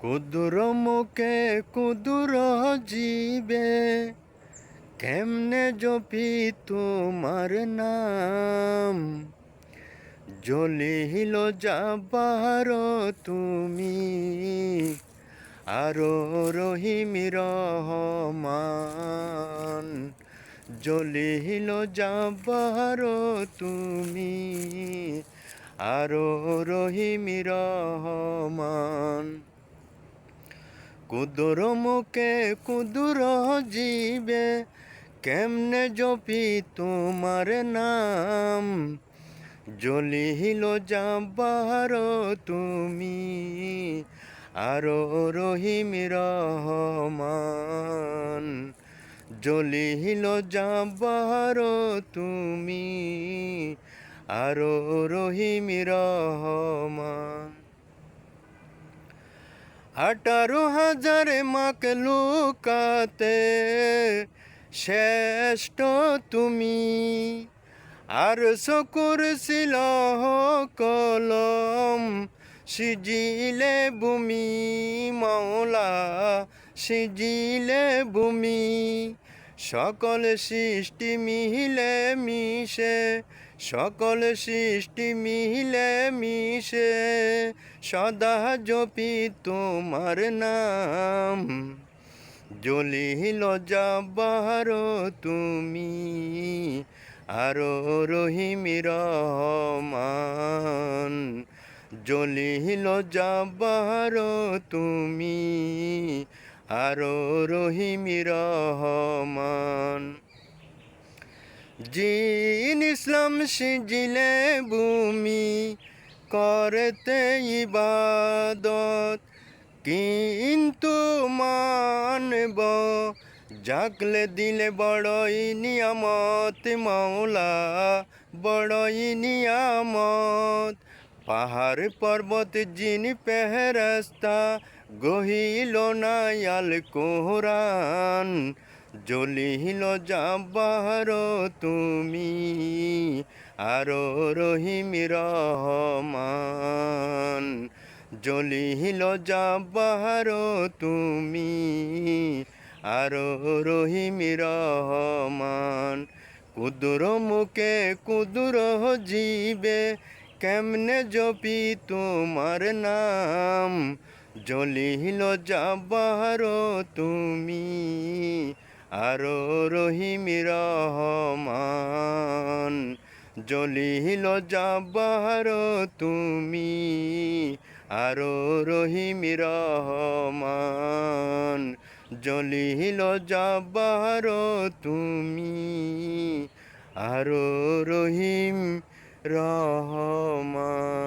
কুদুর মুখে কুদুর জীবে, কেমনে জপি তোমার নাম? জলিহিল যাবার তুমি, আরও রহিম রহমান। জ্বলিল যাবার তুমি, আরও রহিম রহমান। কুদুর মুখে কুদুর জীবে, কেমনে জপি তোমার নাম? জ্বলিল যাবার তুমি, আরও রহিম রহমান। জ্বলিল যাবার তুমি, আরও রহিম রহমান। আঠারো হাজার মাক লুকাতে শ্রেষ্ঠ তুমি। আর শকুর ছিল কলম, সিজিলে ভূমি মৌলা সিজিলে ভূমি। সকল সৃষ্টি মিলে মিশে সকল সৃষ্টি মিলে মিশে, সদা জপি তোমার নাম। জ্বলিল যাবার তুমি, আরও রহিম রহমান। জ্বলিল যাবার তুমি, আরও রহিম রহমান। জিন ইসলাম সিজিলে ভূমি করতে ইবাদত। কিন্তু মানব জাগলে দিলে বড়ই নিয়ামত, মাওলা বড়ই নিয়ামত। পাহাড় পর্বত জিন পেহরাস্তা গহিল নায়াল কোরআন। জ্বলিল যাবার তুমি, আরও রহিম রহমান। জ্বলিল যাবার তুমি, আরও রহিম রহমান। কুদুর মুখে কুদুর জীবে, কেমনে জপি তোমার নাম? জ্বলিল যাবার তুমি আরও রহিম রহমান, জ্বলিল যাবার তুমি। আরও রহিম রহমান, জ্বলিল যাবার তুমি। আরও রহিম রহমান।